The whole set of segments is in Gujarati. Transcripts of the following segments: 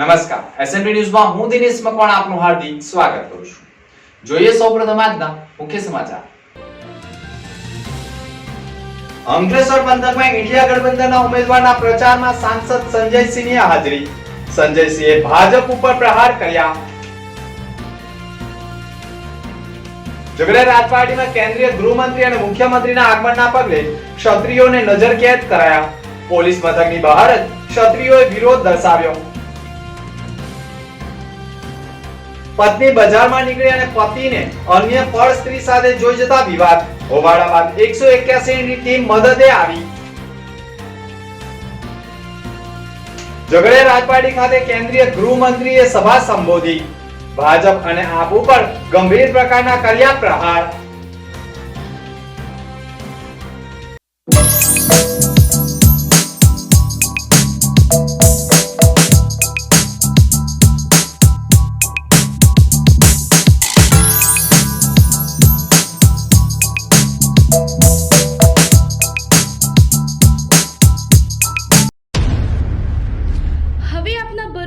નમસ્કાર. એસએનપી ન્યૂઝમાં હું દિનેશ મકવાણા આપનું હાર્દિક સ્વાગત કરું છું. જોઈએ સૌપ્રથમ આજના મુખ્ય સમાચાર. અંકલેશ્વર પંથકમાં ઇન્ડિયા ગઠબંધનના ઉમેદવારના પ્રચારમાં સાંસદ સંજયસિંહની હાજરી. સંજયસિંહે ભાજપ ઉપર પ્રહાર કર્યા. ઝઘડા રાજપાટીમાં કેન્દ્રીય ગૃહમંત્રી અને મુખ્યમંત્રીના આગમનના પગલે ક્ષત્રિયોને નજરકેદ કરાયા. પોલીસ મથકની બહાર જ ક્ષત્રિયોએ વિરોધ દર્શાવ્યો. પત્ની બજારમાં નીકળી અને પતિને અન્ય પર સ્ત્રી સાથે જોઈ જતા વિવાદ. હોબાળા બાદ એકસો એક્યાસી ટીમ મદદે આવી. ઝઘડે રાજપાટી ખાતે કેન્દ્રીય ગૃહમંત્રીએ સભા સંબોધી. ભાજપ અને આપ ઉપર ગંભીર પ્રકારના કર્યા પ્રહાર.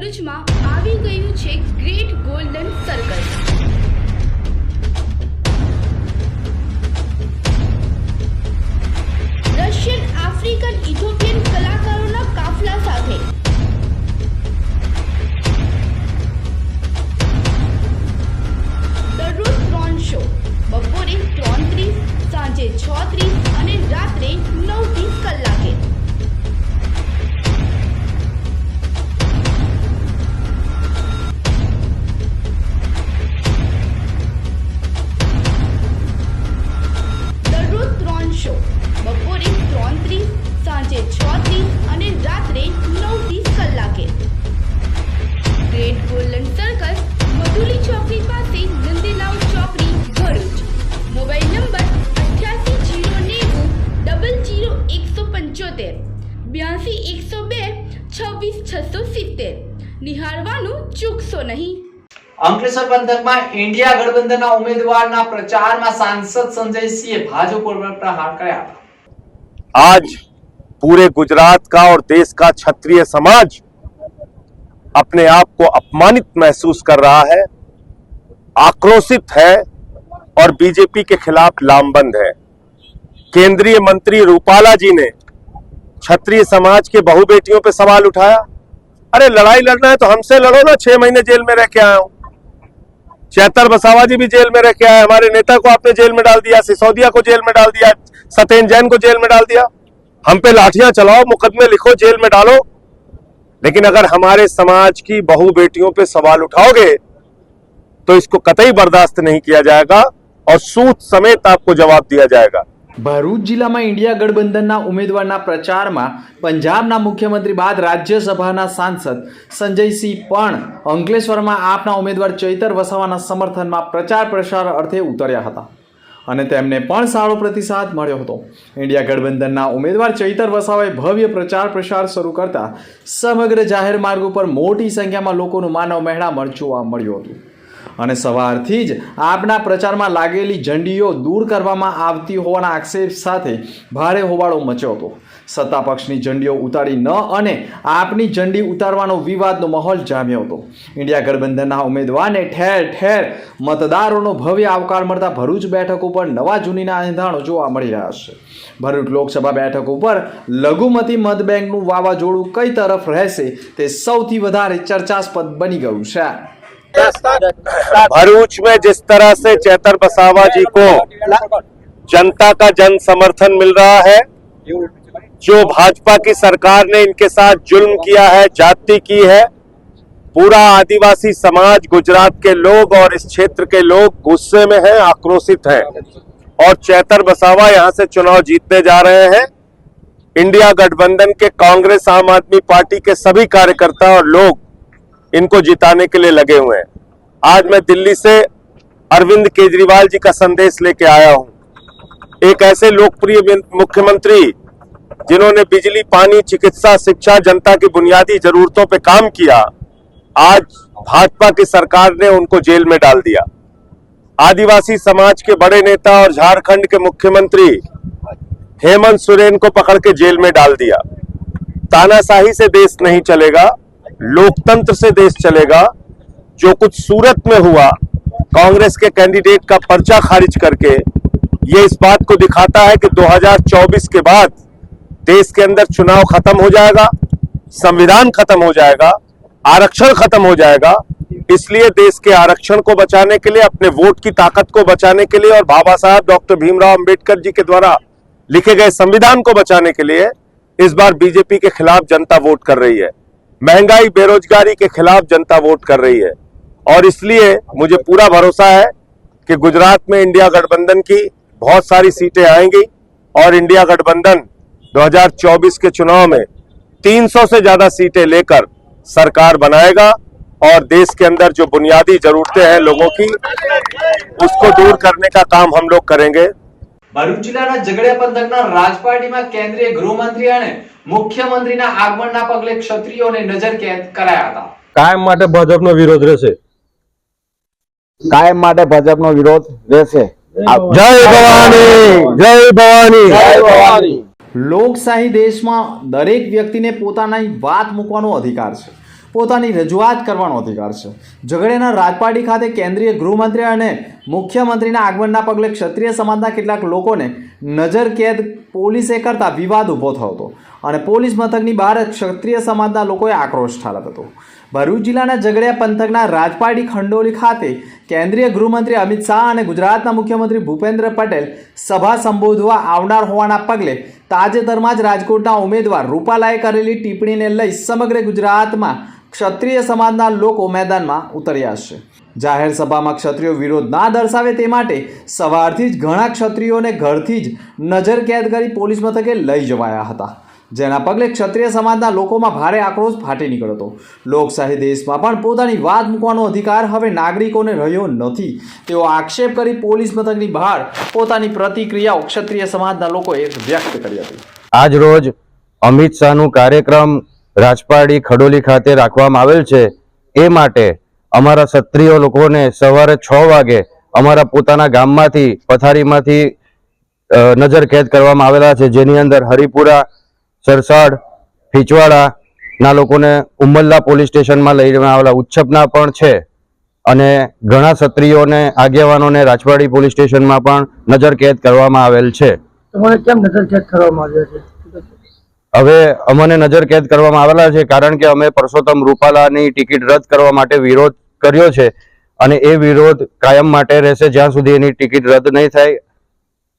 ભરૂચમાં આવી ગયું છે great golden circle Russian African Ethiopian કલાકારોના કાફલા સાથે. દરરોજ ત્રણ શો બપોરે ત્રણ ત્રીસ, સાંજે છ ત્રીસ અને રાત્રે નવ ત્રીસ કલાકે. શો બપોરે ત્રણ ત્રીસ સાંજે છ ત્રીસ અને રાત્રે નવ ત્રીસ કલાકે. ગ્રેટ ગોલ્ડન સર્કસ મધુલી ચોકડી પાસે નંદીલાલ ચોકડી ભરૂચ. મોબાઈલ નંબર અઠ્યાસી જીરો નેવું, ડબલ જીરો એકસો પંચોતેર. બ્યાસી એકસો બે, છવ્વીસ છસો સિત્તેર. નિહાળવાનું ચૂકશો નહીં. અંકલેશ્વર પંથકમાં ઇન્ડિયા ગઠબંધનના ઉમેદવારના પ્રચારમાં સાંસદ સંજયસિંહે ભાજપ ઉપર પ્રહાર કર્યા હતા आज पूरे गुजरात का और देश का क्षत्रिय समाज अपने आप को अपमानित महसूस कर रहा है आक्रोशित है और बीजेपी के खिलाफ लामबंद है केंद्रीय मंत्री रूपाला जी ने क्षत्रिय समाज के बहु बेटियों पे सवाल उठाया अरे लड़ाई लड़ना है तो हमसे लड़ो ना छह महीने जेल में रह के आया हूं चैतर बसावा जी भी जेल में रह के आए। हमारे नेता को आपने जेल में डाल दिया, सिसोदिया को जेल में डाल दिया सत्येन जैन को जेल में डाल दिया। हम पे लाठियाँ चलाओ, मुकदमे लिखो, जेल में डालो। लेकिन अगर हमारे समाज की बहु बेटियों पे सवाल उठाओगे तो इसको कतई बर्दाश्त नहीं किया जाएगा और सूत समेत आपको जवाब दिया जाएगा। ભરૂચ જિલ્લામાં ઇન્ડિયા ગઠબંધનના ઉમેદવારના પ્રચારમાં પંજાબના મુખ્યમંત્રી બાદ રાજ્યસભાના સાંસદ સંજયસિંહ પણ અંકલેશ્વરમાં આપના ઉમેદવાર ચૈતર વસાવાના સમર્થનમાં પ્રચાર પ્રસાર અર્થે ઉતર્યા હતા. અને તેમને પણ સારો પ્રતિસાદ મળ્યો હતો. ઇન્ડિયા ગઠબંધનના ઉમેદવાર ચૈતર વસાવાએ ભવ્ય પ્રચાર પ્રસાર શરૂ કરતા સમગ્ર જાહેર માર્ગ ઉપર મોટી સંખ્યામાં લોકોનું માનવ મહેણામણ જોવા મળ્યું હતું. અને સવારથી જ આપના પ્રચારમાં લાગેલી ઝંડીઓ દૂર કરવામાં આવતી હોવાના આક્ષેપ સાથે ભારે હોબાળો મચ્યો હતો. સત્તા પક્ષની ઝંડીઓ ઉતારી ન અને આપની ઝંડી ઉતારવાનો વિવાદનો માહોલ જામ્યો હતો. ઇન્ડિયા ગઠબંધનના ઉમેદવારને ઠેર ઠેર મતદારોનો ભવ્ય આવકાર મળતા ભરૂચ બેઠક ઉપર નવા જૂનીના એંધાણો જોવા મળી રહ્યા છે. ભરૂચ લોકસભા બેઠક ઉપર લઘુમતી મતબેંકનું વાવાઝોડું કઈ તરફ રહેશે તે સૌથી વધારે ચર્ચાસ્પદ બની ગયું છે. भरूच में जिस तरह से चैतर बसावा जी को जनता का जन समर्थन मिल रहा है, जो भाजपा की सरकार ने इनके साथ जुल्म किया है, जाति की है, पूरा आदिवासी समाज गुजरात के लोग और इस क्षेत्र के लोग गुस्से में हैं, आक्रोशित हैं। और चैतर बसावा यहाँ से चुनाव जीतने जा रहे हैं। इंडिया गठबंधन के कांग्रेस आम आदमी पार्टी के सभी कार्यकर्ता और लोग इनको जिताने के लिए लगे हुए हैं। आज मैं दिल्ली से अरविंद केजरीवाल जी का संदेश लेके आया हूँ। एक ऐसे लोकप्रिय मुख्यमंत्री जिन्होंने बिजली, पानी, चिकित्सा, शिक्षा, जनता की बुनियादी जरूरतों पे काम किया, आज भाजपा की सरकार ने उनको जेल में डाल दिया। आदिवासी समाज के बड़े नेता और झारखंड के मुख्यमंत्री हेमंत सोरेन को पकड़ के जेल में डाल दिया। तानाशाही से देश नहीं चलेगा, लोकतंत्र से देश चलेगा जो कुछ सूरत में हुआ, कांग्रेस के कैंडिडेट का पर्चा खारिज करके, ये इस बात को दिखाता है कि 2024 के बाद देश के अंदर चुनाव खत्म हो जाएगा, संविधान खत्म हो जाएगा, आरक्षण खत्म हो जाएगा। इसलिए देश के आरक्षण को बचाने के लिए, अपने वोट की ताकत को बचाने के लिए और बाबा साहब, डॉक्टर भीमराव अंबेडकर जी के द्वारा लिखे गए संविधान को बचाने के लिए इस बार बीजेपी के खिलाफ जनता वोट कर रही है। महँगाई, बेरोजगारी के खिलाफ जनता वोट कर रही है। और इसलिए मुझे पूरा भरोसा है कि गुजरात में इंडिया गठबंधन की बहुत सारी सीटें आएंगी और इंडिया गठबंधन 2024 के चुनाव में 300 से ज्यादा सीटें लेकर सरकार बनाएगा और देश के अंदर जो बुनियादी जरूरतें हैं लोगों की उसको दूर करने का काम हम लोग करेंगे ભરૂચ જિલ્લાના ઝઘડિયા પંથકના રાજપાટીમાં કેન્દ્રીય ગૃહમંત્રી અને મુખ્યમંત્રીના આગમનના પગલે ક્ષત્રિયોને નજરકેદ કરાયા હતા કાયમ માટે ભાજપનો વિરોધ રહેશે કાયમ માટે ભાજપનો વિરોધ રહેશે. જય ભવાની જય ભવાની. લોકશાહી દેશમાં દરેક વ્યક્તિને પોતાની વાત મૂકવાનો અધિકાર છે. પોતાની રજૂઆત કરવાનો અધિકાર છે. ઝઘડેના રાજપાટી ખાતે કેન્દ્રીય ગૃહમંત્રી અને મુખ્યમંત્રીના આગમનના પગલે ક્ષત્રિય સમાજના કેટલાક લોકોને નજર કેદ પોલીસે કરતા વિવાદ ઊભો થયો હતો. અને પોલીસ મથકની બહાર ક્ષત્રિય સમાજના લોકોએ આક્રોશ ઠાલવ્યો હતો. ભરૂચ જિલ્લાના ઝઘડિયા પંથકના રાજપાડી ખંડોલી ખાતે કેન્દ્રીય ગૃહમંત્રી અમિત શાહ અને ગુજરાતના મુખ્યમંત્રી ભૂપેન્દ્ર પટેલ સભા સંબોધવા આવનાર હોવાના પગલે તાજેતરમાં જ રાજકોટના ઉમેદવાર રૂપાલાએ કરેલી ટિપ્પણીને લઈ સમગ્ર ગુજરાતમાં ક્ષત્રિય સમાજના લોકો મેદાનમાં ઉતર્યા છે. જાહેર સભામાં ક્ષત્રિયો વિરોધ ના દર્શાવે તે માટે સવારથી જ ઘણા ક્ષત્રિયોને ઘરથી જ નજર કેદ કરી પોલીસ મથકે લઈ જવાયા હતા. જેના પગલે ક્ષત્રિય સમાજના લોકોમાં ભારે આક્રોશ ફાટી નીકળ્યો હતો. લોકશાહી દેશમાં પણ પોતાની વાત મૂકવાનો અધિકાર હવે નાગરિકોને રહ્યો નથી. તેઓ આક્ષેપ કરી પોલીસ મથકની બહાર પોતાની પ્રતિક્રિયાઓ ક્ષત્રિય સમાજના લોકોએ વ્યક્ત કરી હતી. આજ રોજ અમિત શાહનું કાર્યક્રમ રાજપાડી ખડોલી ખાતે રાખવામાં આવેલ છે. એ માટે અમારા ક્ષત્રિય લોકોને સવારે છ વાગે અમારા પોતાના ગામમાંથી, પથારીમાંથી નજર કેદ કરવામાં આવેલા છે. જેની અંદર હરિપુરા સરસાડ ફીચવાડા ના લોકોને ઉમલ્લા પોલીસ સ્ટેશનમાં લઈ આવેલા ઉચ્છપના પણ છે અને ઘણા ક્ષત્રિયોને આગેવાનોને રાજવાડી પોલીસ સ્ટેશનમાં પણ નજરકેદ કરવામાં આવેલ છે. કેમ નજરકેદ કરવામાં આવ્યો છે? હવે અમને નજરકેદ કરવામાં આવેલા છે કારણ કે અમે પરસોત્તમ રૂપાલાની ટિકિટ રદ કરવા માટે વિરોધ કર્યો છે અને એ વિરોધ કાયમ માટે રહેશે જ્યાં સુધી એની ટિકિટ રદ નહીં થાય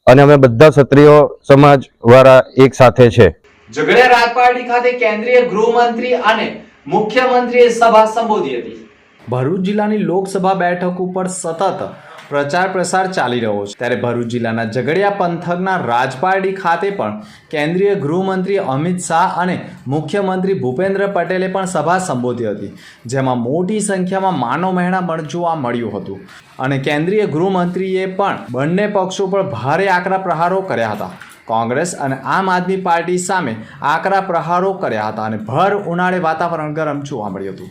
અને અમે બધા ક્ષત્રિયો સમાજ વાળા એક સાથે છે. ઝઘડિયા રાજપારડી ખાતે કેન્દ્રીય ગૃહમંત્રી અને મુખ્યમંત્રીએ સભા સંબોધી હતી. ભરૂચ જિલ્લાની લોકસભા બેઠક ઉપર સતત પ્રચાર પ્રસાર ચાલી રહ્યો છે. ત્યારે ભરૂચ જિલ્લાના ઝઘડિયા પંથકના રાજપારડી ખાતે પણ કેન્દ્રીય ગૃહમંત્રી અમિત શાહ અને મુખ્યમંત્રી ભૂપેન્દ્ર પટેલે પણ સભા સંબોધી હતી, જેમાં મોટી સંખ્યામાં માનવ મહેણા પણ જોવા મળ્યું હતું. અને કેન્દ્રીય ગૃહમંત્રીએ પણ બંને પક્ષો પર ભારે આકરા પ્રહારો કર્યા હતા. કોંગ્રેસ અને આમ આદમી પાર્ટી સામે આકરા પ્રહારો કર્યા હતા અને ભર ઉનાળે વાતાવરણ ગરમ જોવા મળ્યું હતું.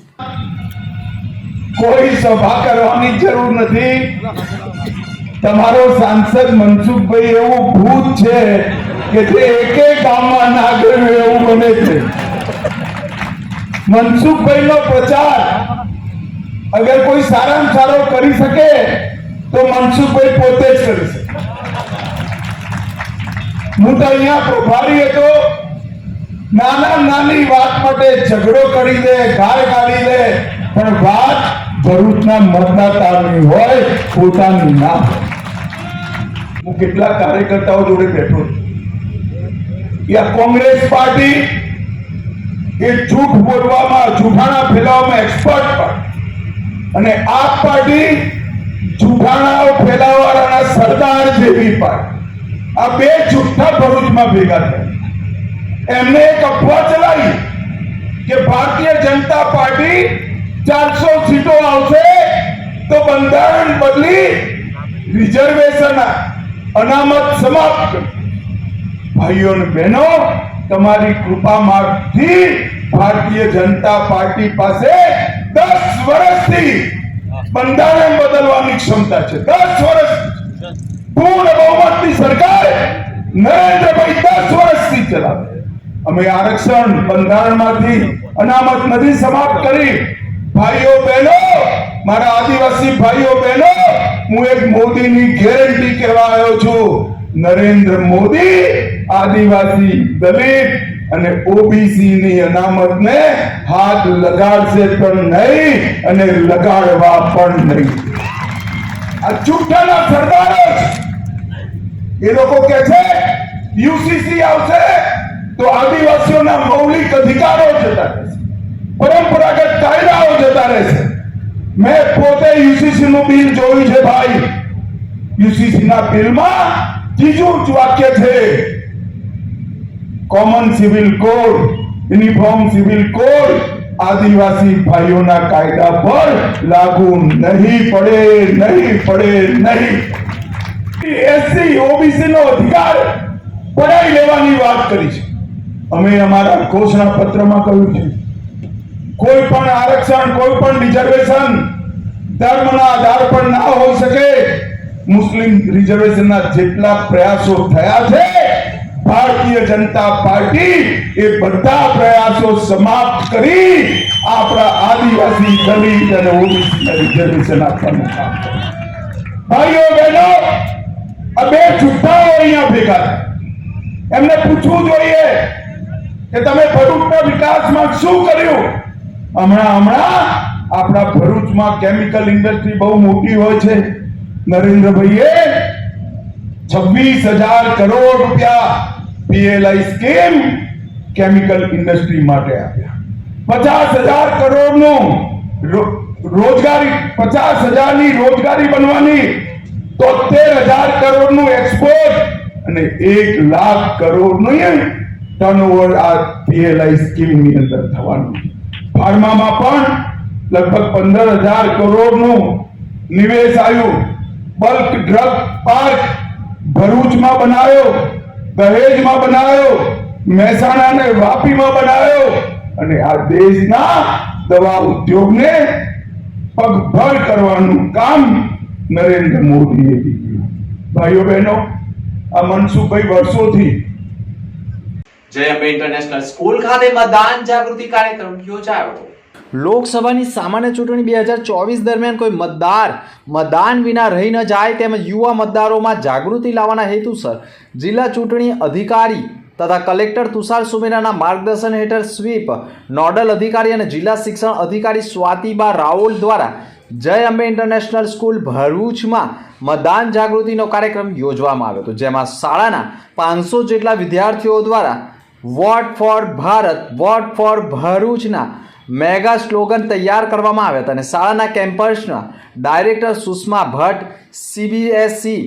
કોઈ સભા કરવાની જરૂર નથી. તમારો સાંસદ મનસુખભાઈ એવું ભૂત છે કે જે એકે ગામમાં ના કર્યું એવું બને છે. મનસુખભાઈ નો પ્રચાર અગર કોઈ સારામાં સારો કરી શકે તો મનસુખભાઈ પોતે જ કરી શકે. હું તો અહીંયા પ્રભારી હતો નાના નાની વાત માટે ઝઘડો કરી દે ગાળ કાઢી દે પણ વાત ભરૂચના મતદાતાની હોય, પોતાની ના હું કેટલા કાર્યકર્તાઓ જોડે બેઠો છું. આ કોંગ્રેસ પાર્ટી એ જૂઠ બોલવામાં, જૂઠાણા ફેલાવવામાં એક્સપર્ટ પણ. અને આ પાર્ટી જૂઠાણાઓ ફેલાવવાના સરદાર જેવી પાર્ટી આ બે જુઠ્ઠા ભરૂચમાં ભેગા થયા. એમને એક અફવા ચલાવી કે ભારતીય જનતા પાર્ટી ચારસો સીટો આવશે તો બંધારણ બદલી રિઝર્વેશન અનામત સમાપ્ત. ભાઈઓ બહેનો, તમારી કૃપા માગથી ભારતીય જનતા પાર્ટી પાસે દસ વર્ષથી બંધારણ બદલવાની ક્ષમતા છે. દસ વર્ષ પૂર્ણ બહુમતની સરકાર. નરેન્દ્રભાઈ દસ વર્ષથી ચલાવે. અમે આરક્ષણ બંધારણમાંથી અનામત નથી સમાપ્ત કરી. ભાઈઓ, બહેનો, મારા આદિવાસી ભાઈઓ, બહેનો, હું એક મોદીની ગેરંટી કહેવા આવ્યો છું. નરેન્દ્ર મોદી આદિવાસી દલિત અને ઓબીસી ની અનામત ને હાથ લગાડશે પણ નહીં અને લગાડવા પણ નહીં. આ ચૂંટાના સરદારો એ લોકો કે છે યુસીસી આવશે તો આદિવાસીઓના મૌલિક અધિકારો જતા રહેશે. પરંપરાગત કાયદાઓ જતા રહેશે. મેં પોતે યુસીસી નું બિલ જોયું છે ભાઈ. યુસીસી ના બિલમાં ત્રીજું જ વાક્ય છે common civil code uniform civil code આદિવાસી ભાઈઓના કાયદા પર લાગુ નહીં પડે નહીં પડે, નહીં. એસસી ઓબીસી નો અધિકાર પડાવી લેવાની વાત કરી છે. અમે અમારા ઘોષણા પત્રમાં કહ્યું છે, કોઈ પણ આરક્ષણ, કોઈ પણ રિઝર્વેશન ધર્મના આધાર પર ના હોઈ શકે. મુસ્લિમ રિઝર્વેશનના જેટલા પ્રયાસો થયા છે ભારતીય જનતા પાર્ટી એ બધા પ્રયાસો સમાપ્ત કરી આપણા આદિવાસી દલિત અને ઓબીસી રિઝર્વેશન આપવાનું કામ ભાઈઓ, બહેનો, આ બે જુઠ્ઠાઓ અહીંયા ભેગા એમને પૂછવું જોઈએ કે તમે ભરૂચના વિકાસમાં શું કર્યું? હમણાં હમણાં આપણા ભરૂચમાં કેમિકલ ઇન્ડસ્ટ્રી બહુ મોટી હોય છે. નરેન્દ્રભાઈએ છવ્વીસ હજાર કરોડ રૂપિયા પીએલઆઈ સ્કીમ કેમિકલ ઇન્ડસ્ટ્રી માટે આપ્યા પચાસ હજાર કરોડનું રોજગારી, પચાસ હજારની રોજગારી બનવાની તોતેર હજાર કરોડનું એક્સપોર્ટ અને એક લાખ કરોડનું ટર્નઓવર આ પીએલઆઈ સ્કીમની અંદર થવાનું. ફાર્મામાં પણ લગભગ પંદર હજાર કરોડનું નિવેશ આવ્યું. બલ્ક ડ્રગ પાર્ક ભરૂચમાં બનાવ્યો. દહેજમાં બનાવ્યો મહેસાણા અને વાપીમાં બનાવ્યો અને આ દેશના દવા ઉદ્યોગને પગભર કરવાનું કામ નરેન્દ્ર મોદીએ કર્યું. ભાઈઓ બહેનો, આ મનસુખભાઈ વર્ષોથી જય અંબે ઇન્ટરનેશનલ સ્કૂલ ખાતે મતદાન જાગૃતિ કાર્યક્રમ યોજાયો. હતો લોકસભાની સામાન્ય ચૂંટણી બે હજાર ચોવીસ દરમિયાન કોઈ મતદાર મતદાન વિના રહી ન જાય તેમજ યુવા મતદારોમાં જાગૃતિ લાવવાના હેતુસર જિલ્લા ચૂંટણી અધિકારી તથા કલેક્ટર તુષાર સુમેરાના માર્ગદર્શન હેઠળ સ્વીપ નોડલ અધિકારી અને જિલ્લા શિક્ષણ અધિકારી સ્વાતિબા રાઓલ દ્વારા જય અંબે ઇન્ટરનેશનલ સ્કૂલ ભરૂચમાં મતદાન જાગૃતિનો કાર્યક્રમ યોજવામાં આવ્યો હતો, જેમાં શાળાના પાંચસો જેટલા વિદ્યાર્થીઓ દ્વારા vote for Bharat, vote for ભરૂચના મેગા સ્લોગન તૈયાર કરવામાં આવ્યા હતા અને શાળાના કેમ્પસના director Sushma Bhatt CBSE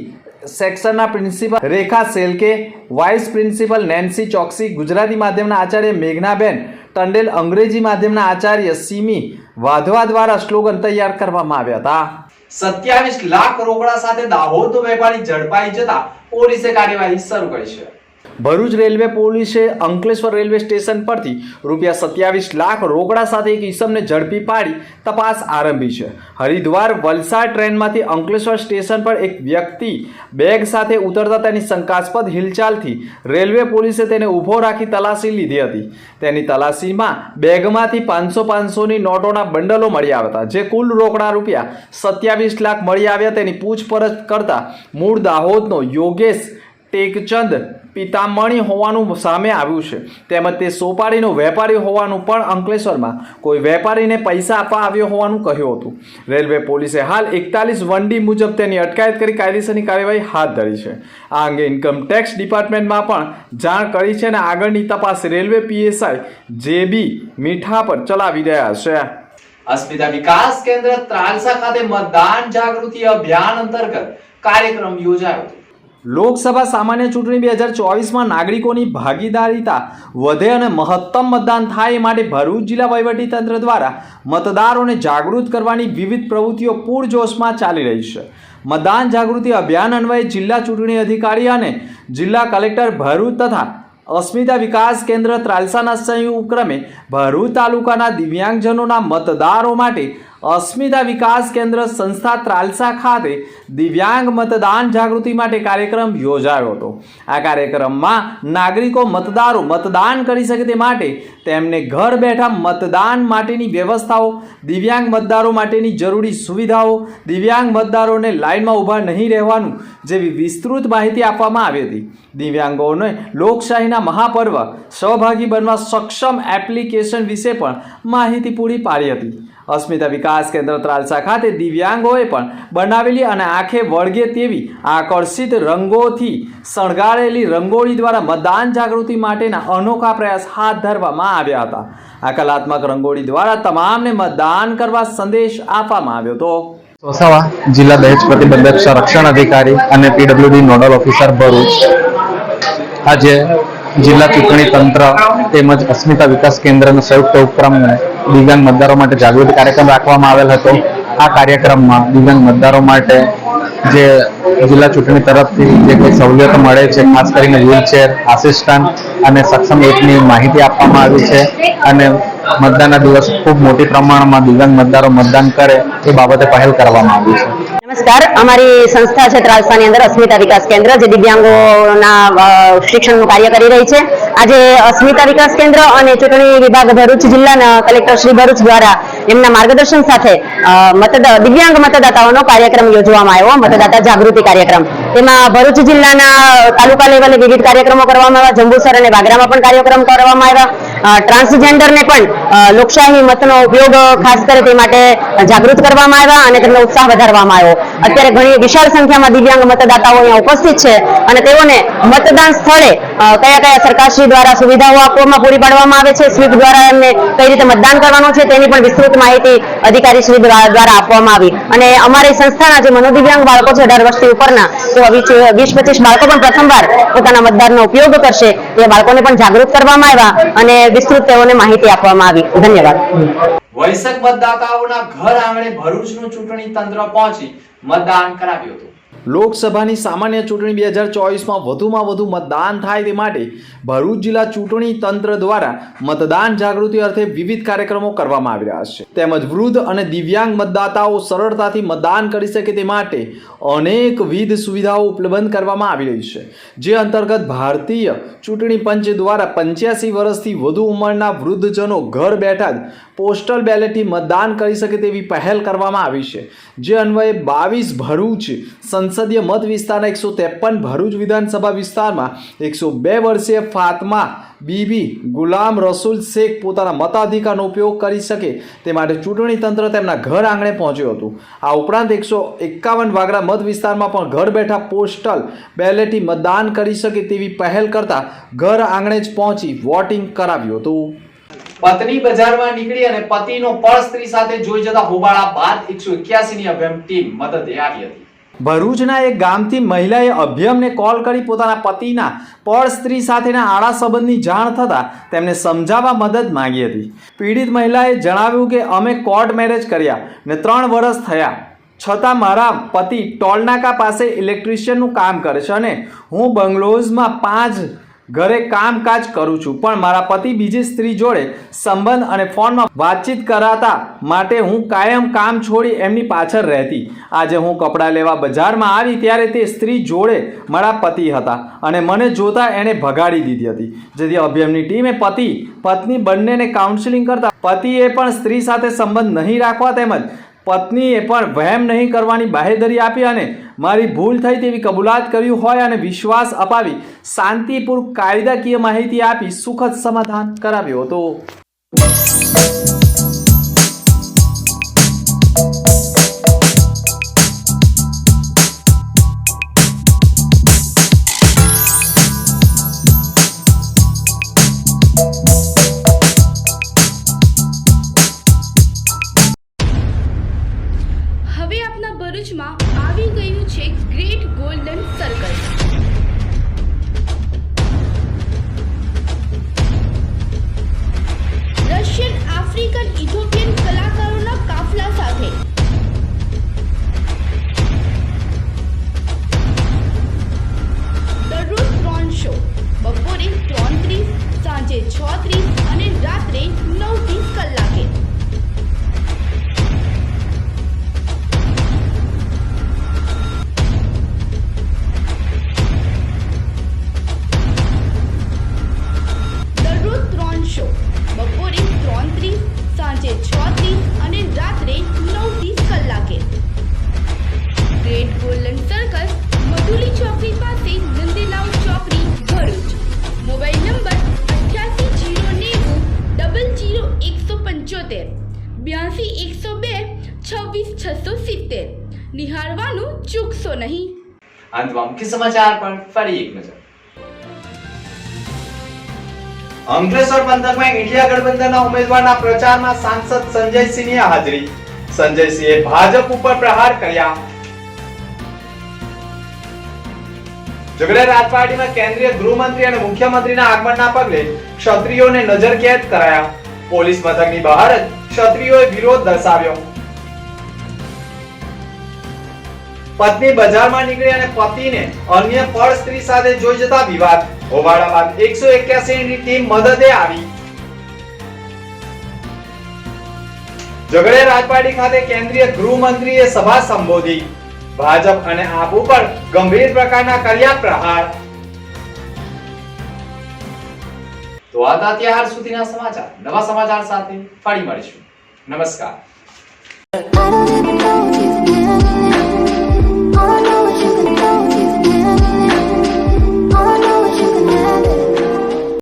સેક્શનના principal Rekha Selke, vice principal Nancy Choksi, Gujarati માધ્યમના આચાર્ય મેઘનાબેન ટંડેલ, અંગ્રેજી માધ્યમના આચાર્ય સિમી વાધવા દ્વારા સ્લોગન તૈયાર કરવામાં આવ્યા હતા. સત્યાવીસ લાખ રોકડા સાથે દાહોદ વેપારી ઝડપાઈ જતા પોલીસે કાર્યવાહી શરૂ કરી છે. ભરૂચ રેલવે પોલીસે અંકલેશ્વર રેલવે સ્ટેશન પરથી રૂપિયા સત્યાવીસ લાખ રોકડા સાથે એક ઈસમને ઝડપી પાડી તપાસ આરંભી છે. હરિદ્વાર વલસાડ ટ્રેનમાંથી અંકલેશ્વર સ્ટેશન પર એક વ્યક્તિ બેગ સાથે ઉતરતા તેની શંકાસ્પદ હિલચાલથી રેલવે પોલીસે તેને ઊભો રાખી તલાશી લીધી હતી. તેની તલાશીમાં બેગમાંથી પાંચસો પાંચસોની નોટોના બંડલો મળી આવ્યા હતા જે કુલ રોકડા રૂપિયા સત્યાવીસ લાખ મળી આવ્યા તેની પૂછપરછ કરતા મૂળ દાહોદનો યોગેશ ટેકચંદ પિતામણી હોવાનું સામે આવ્યું છે. તેમજ તે સોપારીનો વેપારી હોવાનું પણ અંકલેશ્વરમાં કોઈ વેપારીને પૈસા આપવા આવ્યો હોવાનું કહ્યું હતું. રેલવે પોલીસે હાલ એકતાલીસ વનડી મુજબ તેની અટકાયત કરી કાયદેસરની કાર્યવાહી હાથ ધરી છે. આ અંગે ઇન્કમ ટેક્સ ડિપાર્ટમેન્ટમાં પણ જાણ કરી છે અને આગળની તપાસ રેલવે પીએસઆઈ જેબી મીઠા પર ચલાવી રહ્યા છે. અસ્મિતા વિકાસ કેન્દ્ર ત્રાલસા ખાતે મતદાન જાગૃતિ અભિયાન અંતર્ગત કાર્યક્રમ યોજાયો હતો. લોકસભા સામાન્ય ચૂંટણી બે હજાર ચોવીસમાં નાગરિકોની ભાગીદારીતા વધે અને મહત્તમ મતદાન થાય એ માટે ભરૂચ જિલ્લા વહીવટીતંત્ર દ્વારા મતદારોને જાગૃત કરવાની વિવિધ પ્રવૃત્તિઓ પૂરજોશમાં ચાલી રહી છે. મતદાન જાગૃતિ અભિયાન અન્વયે જિલ્લા ચૂંટણી અધિકારી અને જિલ્લા કલેક્ટર ભરૂચ તથા અસ્મિતા વિકાસ કેન્દ્ર ત્રાલસાના સંયુક્ત ક્રમે ભરૂચ તાલુકાના દિવ્યાંગજનોના મતદારો માટે અસ્મિતા વિકાસ કેન્દ્ર સંસ્થા ત્રાલસા ખાતે દિવ્યાંગ મતદાન જાગૃતિ માટે કાર્યક્રમ યોજાયો હતો. આ કાર્યક્રમમાં નાગરિકો મતદારો મતદાન કરી શકે તે માટે તેમને ઘર બેઠા મતદાન માટેની વ્યવસ્થાઓ, દિવ્યાંગ મતદારો માટેની જરૂરી સુવિધાઓ, દિવ્યાંગ મતદારોને લાઇનમાં ઊભા નહીં રહેવાનું જેવી વિસ્તૃત માહિતી આપવામાં આવી હતી. દિવ્યાંગોને લોકશાહીના મહાપર્વ, સહભાગી બનવા સક્ષમ એપ્લિકેશન વિશે પણ માહિતી પૂરી પાડી હતી. અસ્મિતા વિકાસ કેન્દ્ર ત્રાલસા ખાતે દિવ્યાંગોએ પણ બનાવેલી અને આંખે વળગે તેવી આકર્ષિત રંગોથી શણગારેલી રંગોળી દ્વારા મતદાન જાગૃતિ માટેના અનોખા પ્રયાસ હાથ ધરવામાં આવ્યા હતા. આ કલાત્મક રંગોળી દ્વારા તમામને મતદાન કરવા સંદેશ આપવામાં આવ્યો હતો. સોસાવા જિલ્લા દહેજ પ્રતિબંધક સંરક્ષણ અધિકારી અને પીડબ્લ્યુડી નોડલ ઓફિસર ભરૂચ. આજે જિલ્લા ચૂંટણી તંત્ર તેમજ અસ્મિતા વિકાસ કેન્દ્રના સંયુક્ત ઉપક્રમે દિવ્યાંગ મતદારો માટે જાગૃતિ કાર્યક્રમ રાખવામાં આવેલ હતો. આ કાર્યક્રમમાં દિવ્યાંગ મતદારો માટે જે જિલ્લા ચૂંટણી તરફથી જે કોઈ સવલતો મળે છે, ખાસ કરીને વ્હીલચેર આસિસ્ટન્ટ અને સક્ષમ એકની માહિતી આપવામાં આવી છે અને મતદાનના દિવસ ખૂબ મોટી પ્રમાણમાં દિવ્યાંગ મતદારો મતદાન કરે એ બાબતે પહેલ કરવામાં આવી છે. નમસ્કાર. અમારી સંસ્થા છે ત્રાલસાની અંદર અસ્મિતા વિકાસ કેન્દ્ર, જે દિવ્યાંગોના શિક્ષણનું કાર્ય કરી રહી છે. આજે અસ્મિતા વિકાસ કેન્દ્ર અને ચૂંટણી વિભાગ ભરૂચ જિલ્લાના કલેક્ટર શ્રી ભરૂચ દ્વારા એમના માર્ગદર્શન સાથે દિવ્યાંગ મતદાતાઓનો કાર્યક્રમ યોજવામાં આવ્યો. મતદાતા જાગૃતિ કાર્યક્રમ. તેમાં ભરૂચ જિલ્લાના તાલુકા લેવલે વિવિધ કાર્યક્રમો કરવામાં આવ્યા. જંબુસર અને વાગરામાં પણ કાર્યક્રમ કરવામાં આવ્યા. ટ્રાન્સજેન્ડરને પણ લોકશાહી મતનો ઉપયોગ ખાસ કરે તે માટે જાગૃત કરવામાં આવ્યા અને તેમનો ઉત્સાહ વધારવામાં આવ્યો. અત્યારે ઘણી વિશાળ સંખ્યામાં દિવ્યાંગ મતદાતાઓ અહીંયા ઉપસ્થિત છે અને તેઓને મતદાન સ્થળે કયા કયા સરકારશ્રી દ્વારા સુવિધાઓ આપવામાં પૂરી પાડવામાં આવે છે, સ્વીપ દ્વારા એમને કઈ રીતે મતદાન કરવાનું છે, તેની પણ વિસ્તૃત માહિતી અધિકારીશ્રી દ્વા- દ્વારા આપવામાં આવી. અને અમારી સંસ્થાના જે મનોદિવ્યાંગ બાળકો છે, અઢાર વર્ષથી ઉપરના તેવા વીસ- પચીસ બાળકો પણ પ્રથમવાર પોતાના મતદારનો ઉપયોગ કરશે. એ બાળકોને પણ જાગૃત કરવામાં આવ્યા અને વિસ્તૃત તેઓને માહિતી આપવામાં આવી. ધન્યવાદ. વયસ્ક મતદાતાઓના ઘર આંગણે ભરૂચનું ચૂંટણી તંત્ર પહોંચી મતદાન કરાવ્યું હતું. લોકસભાની સામાન્ય ચૂંટણી બે હજાર ચોવીસમાં વધુમાં વધુ મતદાન થાય તે માટે ભરૂચ જિલ્લા ચૂંટણી તંત્ર દ્વારા મતદાન જાગૃતિ અર્થે વિવિધ કાર્યક્રમો કરવામાં આવી રહ્યા છે. તેમજ વૃદ્ધ અને દિવ્યાંગ મતદાતાઓ સરળતાથી મતદાન કરી શકે તે માટે અનેકવિધ સુવિધાઓ ઉપલબ્ધ કરવામાં આવી રહી છે, જે અંતર્ગત ભારતીય ચૂંટણી પંચ દ્વારા પંચ્યાસી વર્ષથી વધુ ઉંમરના વૃદ્ધજનો ઘર બેઠા જ પોસ્ટલ બેલેટથી મતદાન કરી શકે તેવી પહેલ કરવામાં આવી છે, જે અન્વયે બાવીસ ભરૂચ સંસદીય મત વિસ્તારના એકસો ત્રેપન ભરૂચ વિધાનસભા વિસ્તારમાં એકસો બે વર્ષીય ફાતમા બીબી ગુલામ રસુલ શેખ પોતાના મતાધિકારનો ઉપયોગ કરી શકે તે માટે ચૂંટણી તંત્ર તેમના ઘર આંગણે પહોંચ્યું હતું. આ ઉપરાંત એકસો એકાવન વાગરા મત વિસ્તારમાં પણ ઘર બેઠા પોસ્ટલ બેલેટથી મતદાન કરી શકે તેવી પહેલ કરતા ઘર આંગણે જ પહોંચી વોટિંગ કરાવ્યું હતું. પત્ની બજારમાં નીકળી અને પતિનો પર્સ સ્ત્રી સાથે જોઈ જતા હોબાળા બાદ એકસો ની અભિયમ ટીમ મદદે આવી હતી. ભરૂચના એક ગામથી મહિલાએ અભ્યમને કોલ કરી પોતાના પતિના પર સ્ત્રી સાથેના આડા સંબંધની જાણ થતાં તેમને સમજાવવા મદદ માંગી હતી. પીડિત મહિલાએ જણાવ્યું કે અમે કોર્ટ મેરેજ કર્યા ને ત્રણ વર્ષ થયા. છતાં મારા પતિ ટોલનાકા પાસે ઇલેક્ટ્રિશિયનનું કામ કરે છે અને હું બંગલોઝમાં પાંચ ઘરે કામકાજ કરું છું. પણ મારા પતિ બીજી સ્ત્રી જોડે સંબંધ અને ફોનમાં વાતચીત કરાતા માટે હું કાયમ કામ છોડી એમની પાછળ રહેતી. આજે હું કપડાં લેવા બજારમાં આવી ત્યારે તે સ્ત્રી જોડે મારા પતિ હતા અને મને જોતા એણે ભગાડી દીધી હતી. જેથી અભિયમની ટીમે પતિ, પત્ની બંનેને કાઉન્સિલિંગ કરતા પતિએ પણ સ્ત્રી સાથે સંબંધ નહીં રાખવા તેમજ પત્નીએ પણ વહેમ નહીં કરવાની બાહેધરી આપી અને મારી ભૂલ થઈ તેવી કબૂલાત કર્યું હોય અને વિશ્વાસ અપાવી શાંતિપૂર્વક કાયદાકીય માહિતી આપી સુખદ સમાધાન કરાવ્યું હતું. કરવાનું ચૂકશો નહીં. અંતમાં મુખ્ય સમાચાર પર ફરી એક નજર. અંકલેશ્વર પંથકમાં ઇન્ડિયા ગઠબંધનના ઉમેદવારના પ્રચારમાં સાંસદ સંજયસિંહની હાજરી. સંજયસિંહે ભાજપ ઉપર પ્રહાર કર્યા. ઝઘડા રાજપાર્ટીમાં કેન્દ્રીય ગૃહમંત્રી અને મુખ્યમંત્રીના આગમનના પગલે ક્ષત્રિયોને નજરકેદ કરાયા. પોલીસ મથકની બહાર જ ક્ષત્રિયોએ વિરોધ દર્શાવ્યો. પત્ની બજારમાં નીકળી અને પતિને અન્ય પર સ્ત્રી સાથે જોઈ જતા વિવાદ. હોવાડા બાદ એકસો એક્યાસી ટીમ મદદે આવી. ઝઘડે રાજપાડી ખાતે કેન્દ્રીય ગૃહમંત્રીએ સભા સંબોધી. ભાજપ અને આપ ઉપર ગંભીર પ્રકારના કર્યા પ્રહાર. તો આ અત્યાર સુધીના સમાચાર. નવા સમાચાર સાથે ફરી મળીશું. નમસ્કાર.